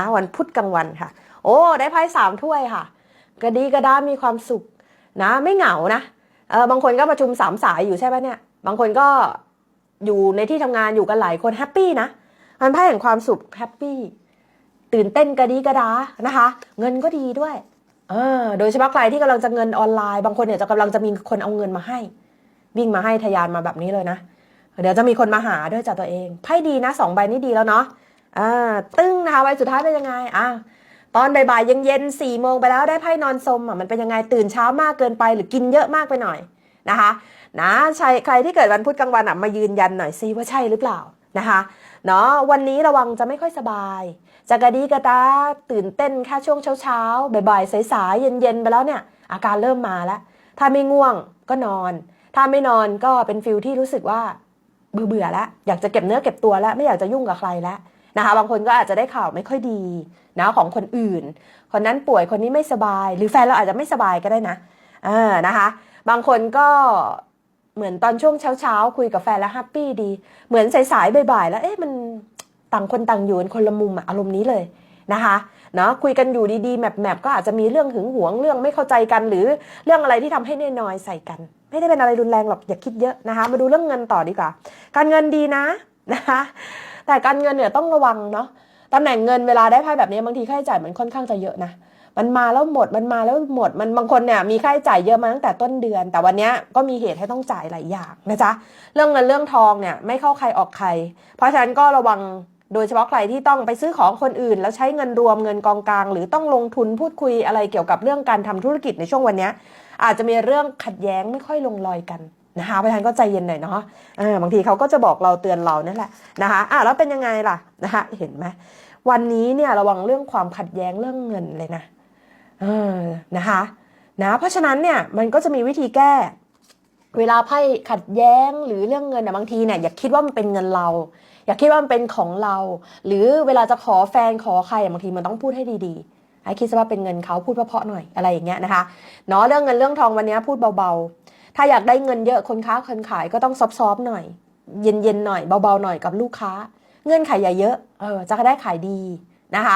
นะวันพุธกลางวันค่ะ โอ้ ได้ไพ่สามถ้วยค่ะ กระดีกระดามีความสุขนะ ไม่เหงานะเออบางคนก็ประชุมสามสายอยู่ใช่ปะเนี่ย บางคนก็อยู่ในที่ทำงานอยู่กันหลายคนแฮปปี้นะมันไพ่แห่งความสุขแฮปปี้ตื่นเต้นกระดีกระดานะคะ เงินก็ดีด้วย เออ โดยเฉพาะใครที่กำลังจะเงินออนไลน์ บางคนเนี่ยจะกำลังจะมีคนเอาเงินมาให้ วิ่งมาให้ทะยานมาแบบนี้เลยนะเดี๋ยวจะมีคนมาหาด้วยจากตัวเองไพ่ดีนะสองใบนี้ดีแล้วเนาะ อ่าตึ้งนะคะใบสุดท้ายเป็นยังไงอ่าตอนบ่ายๆเย็นๆสี่โมงไปแล้วได้ไพ่นอนสมอะมันเป็นยังไงตื่นเช้ามากเกินไปหรือกินเยอะมากไปหน่อยนะคะนะใช่ใครที่เกิดวันพุธกลางวันอะมายืนยันหน่อยซิว่าใช่หรือเปล่านะคะเนาะวันนี้ระวังจะไม่ค่อยสบายจะกระดีกระตาตื่นเต้นแค่ช่วงเช้าๆบ่ายๆสายๆเย็นๆไปแล้วเนี่ย อาการเริ่มมาแล้ว ถ้าไม่ง่วงก็นอน ถ้าไม่นอนก็เป็นฟิลที่รู้สึกว่าเบื่อเบื่อๆแล้วอยากจะเก็บเนื้อเก็บตัวแล้วไม่อยากจะยุ่งกับใครแล้ว นะคะ บางคนก็อาจจะได้ข่าวไม่ค่อยดีนะของคนอื่น คนนั้นป่วยคนนี้ไม่สบาย หรือแฟนเราอาจจะไม่สบายก็ได้นะเออนะคะ บางคนก็เหมือนตอนช่วงเช้าๆคุยกับแฟนแล้วแฮปปี้ดี เหมือนสายๆบ่ายๆแล้วเอ๊ะมันต่างคนต่างอยู่คนละมุมอารมณ์นี้เลยนะคะเนาะคุยกันอยู่ดีๆแมปๆก็อาจจะมีเรื่องหึงหวงเรื่องไม่เข้าใจกัน หรือเรื่องอะไรที่ทำให้เนอยใส่กัน ไม่ได้เป็นอะไรรุนแรงหรอกอย่าคิดเยอะนะคะ มาดูเรื่องเงินต่อดีกว่า การเงินดีนะนะคะ แต่การเงินเนี่ยต้องระวังเนาะตำแหน่งเงินเวลาได้ไพ่แบบนี้บางทีค่าใช้จ่ายมันค่อนข้างจะเยอะนะมันมาแล้วหมดมันมาแล้วหมดมันบางคนเนี่ยมีค่าใช้จ่ายเยอะมาตั้งแต่ต้นเดือน แต่วันนี้ก็มีเหตุให้ต้องจ่ายหลายอย่างนะจ๊ะเรื่องเงินเรื่องทองเนี่ยไม่เข้าใครออกใคร เพราะฉะนั้นก็ระวังโดยเฉพาะใครที่ต้องไปซื้อของคนอื่น แล้วใช้เงินรวมเงินกองกลาง หรือต้องลงทุนพูดคุยอะไรเกี่ยวกับเรื่องการทำธุรกิจในช่วงวันนี้อาจจะมีเรื่องขัดแย้งไม่ค่อยลงรอยกัน นะคะเพราะฉะนั้นก็ใจเย็นหน่อยเนาะบางทีเขาก็จะบอกเราเตือนเรานั่นแหละนะคะอะแล้วเป็นยังไงล่ะนะคะเห็นไหมวันนี้เนี่ยระวังเรื่องความขัดแย้งเรื่องเงินเลยนะเออนะคะนะเพราะฉะนั้นเนี่ยมันก็จะมีวิธีแก้ เวลาไพ่ขัดแย้งหรือเรื่องเงินนะบางทีเนี่ยอย่าคิดว่ามันเป็นเงินเรา อย่าคิดว่ามันเป็นของเรา หรือเวลาจะขอแฟนขอใครอะบางทีมันต้องพูดให้ดีๆให้คิดซะว่าเป็นเงินเขาพูดเพาะๆหน่อยอะไรอย่างเงี้ยนะคะเนาะเรื่องเงินเรื่องทองวันนี้พูดเบาๆ ถ้าอยากได้เงินเยอะคนค้าคนขายก็ต้องซอฟๆหน่อย เย็นๆหน่อยเบาๆหน่อยกับลูกค้า เงื่อนไขอย่าเยอะเออจะได้ขายดีนะคะ